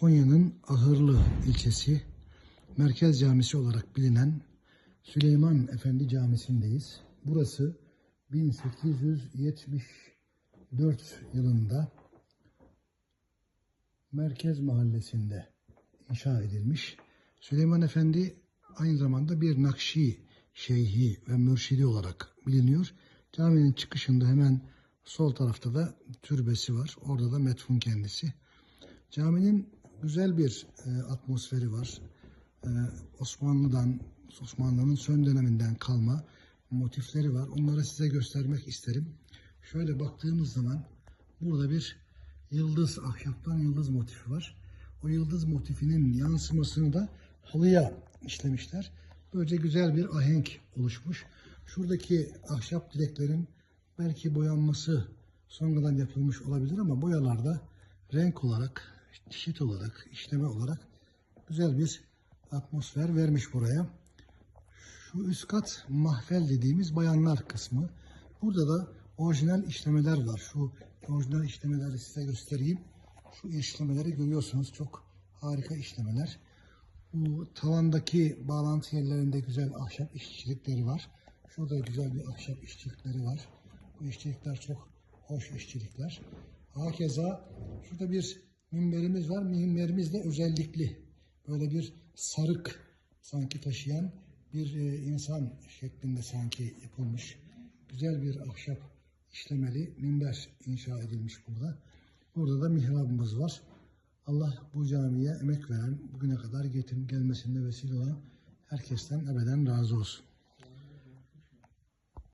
Konya'nın Ahırlı ilçesi merkez camisi olarak bilinen Süleyman Efendi Camisi'ndeyiz. Burası 1874 yılında Merkez Mahallesi'nde inşa edilmiş. Süleyman Efendi aynı zamanda bir Nakşi şeyhi ve mürşidi olarak biliniyor. Caminin çıkışında hemen sol tarafta da türbesi var. Orada da metfun kendisi. Caminin güzel bir e, atmosferi var. E, Osmanlı'dan, Osmanlı'nın son döneminden kalma motifleri var. Onları size göstermek isterim. Şöyle baktığımız zaman burada bir yıldız, ahşaptan yıldız motifi var. O yıldız motifinin yansımasını da halıya işlemişler. Böylece güzel bir ahenk oluşmuş. Şuradaki ahşap direklerin belki boyanması sonradan yapılmış olabilir ama boyalarda renk olarak, çeşit olarak, işleme olarak güzel bir atmosfer vermiş buraya. Şu üst kat mahfel dediğimiz bayanlar kısmı. Burada da orijinal işlemeler var. Şu orijinal işlemeleri size göstereyim. Şu işlemeleri görüyorsunuz. Çok harika işlemeler. Bu tavandaki bağlantı yerlerinde güzel ahşap işçilikleri var. Şurada güzel bir ahşap işçilikleri var. Bu işçilikler çok hoş işçilikler. Hakeza şurada bir minberimiz var. Minberimiz de özellikli. Böyle bir sarık sanki taşıyan bir e, insan şeklinde sanki yapılmış. Güzel bir ahşap işlemeli minber inşa edilmiş burada. Burada da mihrabımız var. Allah bu camiye emek veren, bugüne kadar getirin gelmesinde vesile olan herkesten ebeden razı olsun.